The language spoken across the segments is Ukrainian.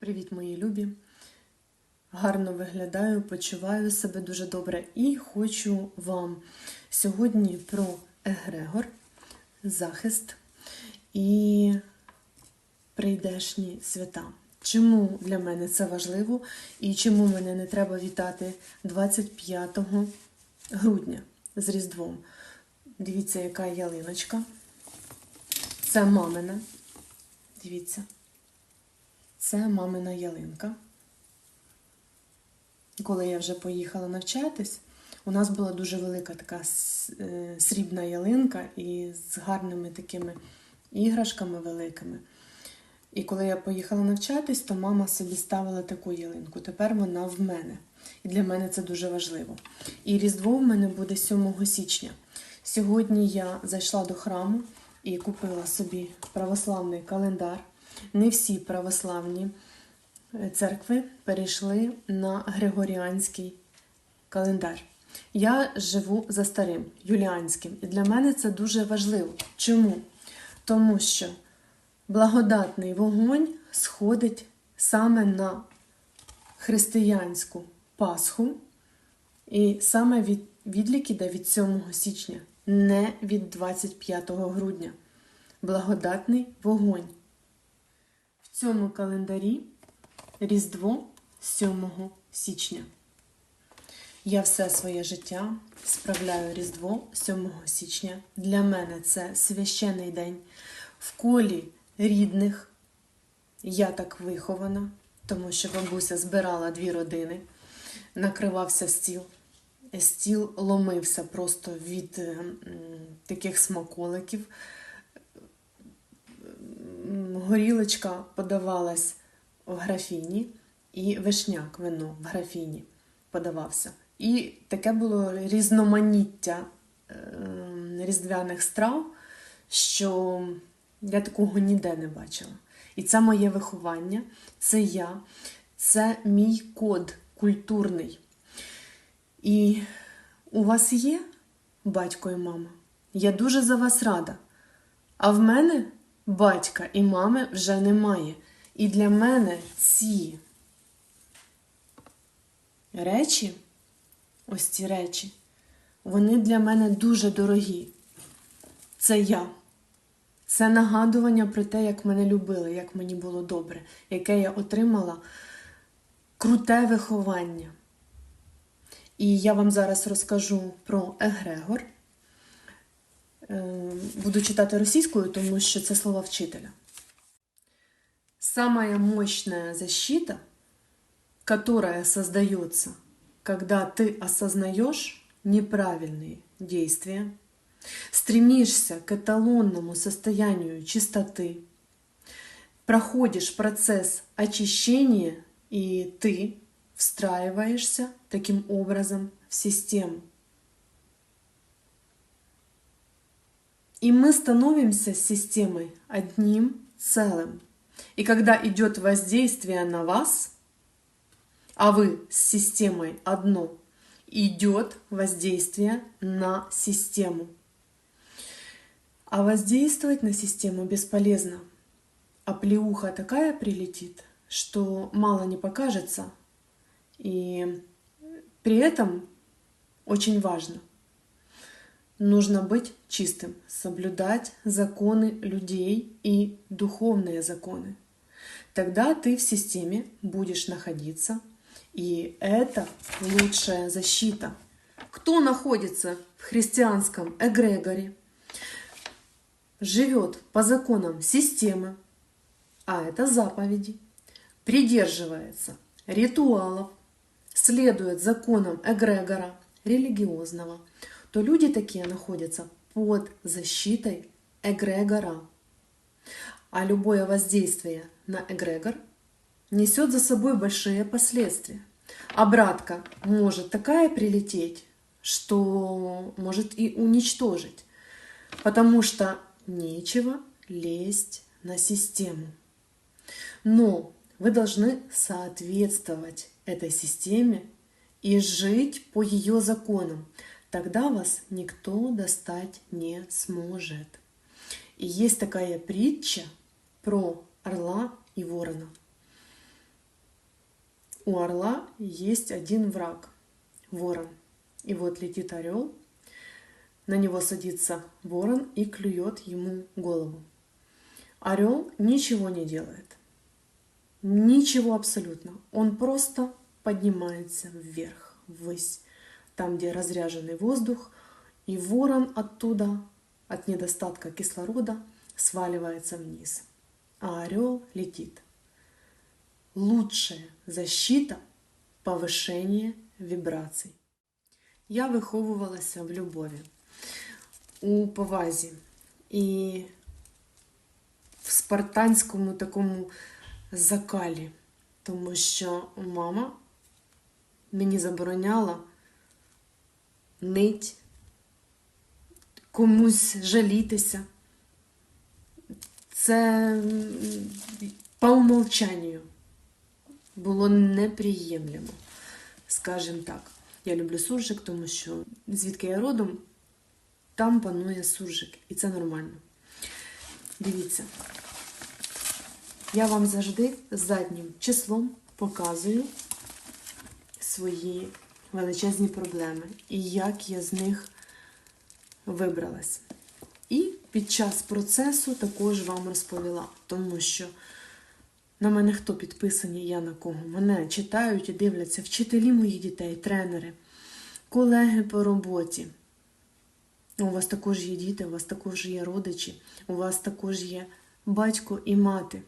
Привіт, мої любі! Гарно виглядаю, почуваю себе дуже добре і хочу вам сьогодні про егрегор, захист і прийдешні свята. Чому для мене це важливо і чому мене не треба вітати 25 грудня з Різдвом? Дивіться, яка ялиночка. Це мамина. Дивіться. Це мамина ялинка. Коли я вже поїхала навчатись, у нас була дуже велика така е, срібна ялинка і з гарними такими іграшками великими. І коли я поїхала навчатись, то мама собі ставила таку ялинку. Тепер вона в мене. І для мене це дуже важливо. І Різдво в мене буде 7 січня. Сьогодні я зайшла до храму і купила собі православний календар. Не всі православні церкви перейшли на Григоріанський календар. Я живу за старим юліанським, і для мене це дуже важливо. Чому? Тому що благодатний вогонь сходить саме на християнську Пасху, і саме від, відлік іде від 7 січня, не від 25 грудня. Благодатний вогонь. Цьому календарі Різдво 7 січня. Я все своє життя справляю Різдво 7 січня. Для мене це священний день. В колі рідних я так вихована, тому що бабуся збирала дві родини, накривався стіл. Стіл ломився просто від таких смаколиків. Горілочка подавалась в графіні, і вишняк вино в графіні подавався. І таке було різноманіття е, різдвяних страв, що я такого ніде не бачила. І це моє виховання, це я, це мій код культурний. І у вас є батько і мама? Я дуже за вас рада. А в мене батька і мами вже немає. І для мене ці речі, ось ці речі, вони для мене дуже дорогі. Це я. Це нагадування про те, як мене любили, як мені було добре, яке я отримала круте виховання. І я вам зараз розкажу про Егрегор. Буду читати російською, тому що це слова вчителя. Самая мощная защита, которая создается, когда ты осознаешь неправильные действия, стремишься к эталонному состоянию чистоты, проходишь процесс очищения, и ты встраиваешься таким образом в систему. И мы становимся с системой одним целым. И когда идет воздействие на вас, а вы с системой одно, идет воздействие на систему. А воздействовать на систему бесполезно. А плеуха такая прилетит, что мало не покажется. И при этом очень важно нужно быть чистым, соблюдать законы людей и духовные законы. Тогда ты в системе будешь находиться, и это лучшая защита. Кто находится в христианском эгрегоре, живет по законам системы, а это заповеди, придерживается ритуалов, следует законам эгрегора религиозного, то люди такие находятся под защитой эгрегора. А любое воздействие на эгрегор несет за собой большие последствия. Обратка может такая прилететь, что может и уничтожить, потому что нечего лезть на систему. Но вы должны соответствовать этой системе и жить по ее законам. Тогда вас никто достать не сможет. И есть такая притча про орла и ворона. у орла есть один враг – ворон. И вот летит орел, на него садится ворон и клюет ему голову. Орел ничего не делает. Ничего абсолютно. Он просто поднимается вверх, ввысь, там, где разряженный воздух, и ворон оттуда, от недостатка кислорода, сваливается вниз. А орел летит. Лучшая защита – повишення вібрацій. Я виховувалася в любові, у повазі і в спартанському такому закалі, тому що мама мені забороняла нить, комусь жалітися. Це по умовчанню було неприємлемо, скажімо так. Я люблю суржик, тому що звідки я родом, там панує суржик, і це нормально. Дивіться, я вам завжди заднім числом показую свої величезні проблеми і як я з них вибралась. І під час процесу також вам розповіла, тому що на мене хто підписані, я на кого. Мене читають і дивляться вчителі моїх дітей, тренери, колеги по роботі. У вас також є діти, у вас також є родичі, у вас також є батько і мати.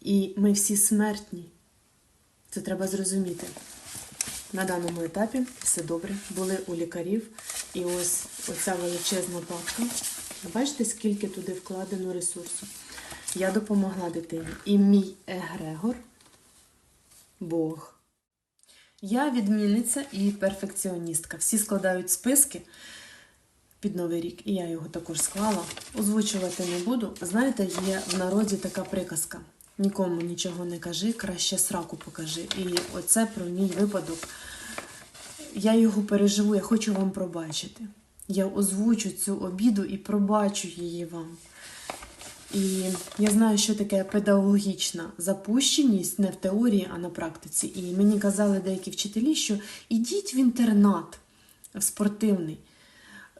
І ми всі смертні. Це треба зрозуміти. На даному етапі все добре. Були у лікарів. І ось оця величезна папка. Бачите, скільки туди вкладено ресурсу. Я допомогла дитині. І мій егрегор Бог. Я відмінниця і перфекціоністка. Всі складають списки під Новий рік, і я його також склала. Озвучувати не буду. Знаєте, є в народі така приказка: нікому нічого не кажи, краще сраку покажи. І оце про мій випадок. Я його переживу, я хочу вам пробачити. Я озвучу цю обіду і пробачу її вам. І я знаю, що таке педагогічна запущеність не в теорії, а на практиці. І мені казали деякі вчителі, що ідіть в інтернат в спортивний.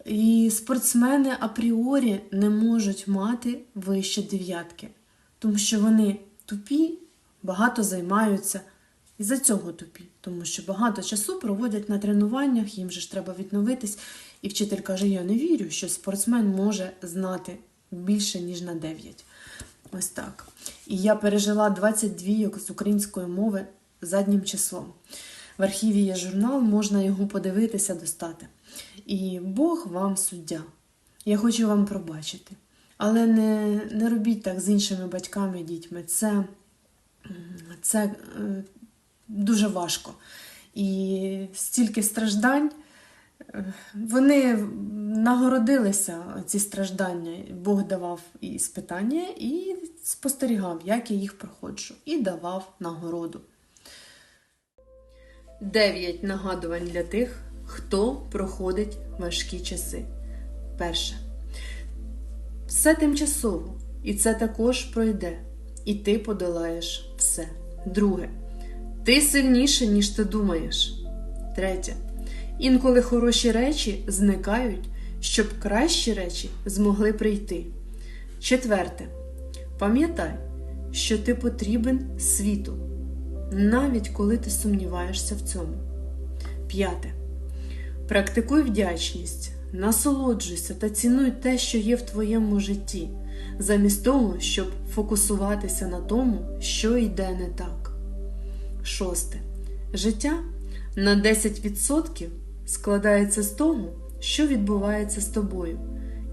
І спортсмени апріорі не можуть мати вище дев'ятки, тому що вони тупі, багато займаються. І за цього тупі, тому що багато часу проводять на тренуваннях, їм же ж треба відновитись. І вчитель каже: Я не вірю, що спортсмен може знати більше, ніж на 9. Ось так. І я пережила 22 з української мови заднім числом. В архіві є журнал, можна його подивитися, достати. І Бог вам суддя. Я хочу вам пробачити. Але не, не робіть так з іншими батьками, дітьми. Це, це е, дуже важко. І стільки страждань. е, Вони нагородилися ці страждання. Бог давав і спитання, і спостерігав, як я їх проходжу, і давав нагороду. Дев'ять нагадувань для тих, хто проходить важкі часи. Перше. Все тимчасово, і це також пройде, і ти подолаєш все. Друге. Ти сильніше, ніж ти думаєш. Третє. Інколи хороші речі зникають, щоб кращі речі змогли прийти. Четверте. Пам'ятай, що ти потрібен світу, навіть коли ти сумніваєшся в цьому. П'яте. Практикуй вдячність, насолоджуйся та цінуй те, що є в твоєму житті, замість того, щоб фокусуватися на тому, що йде не так. Шосте. Життя на 10% складається з того, що відбувається з тобою,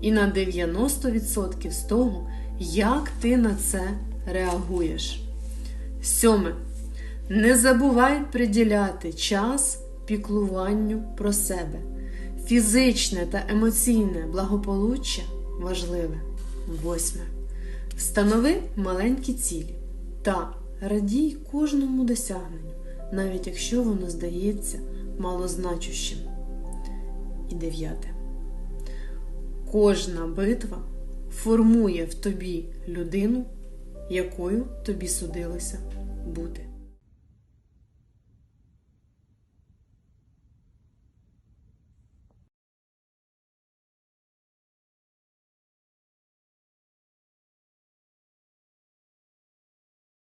і на 90% з того, як ти на це реагуєш. Сьоме. Не забувай приділяти час піклуванню про себе. Фізичне та емоційне благополуччя важливе. Восьме. Встанови маленькі цілі та радій кожному досягненню, навіть якщо воно здається малозначущим. І дев'яте. Кожна битва формує в тобі людину, якою тобі судилося бути.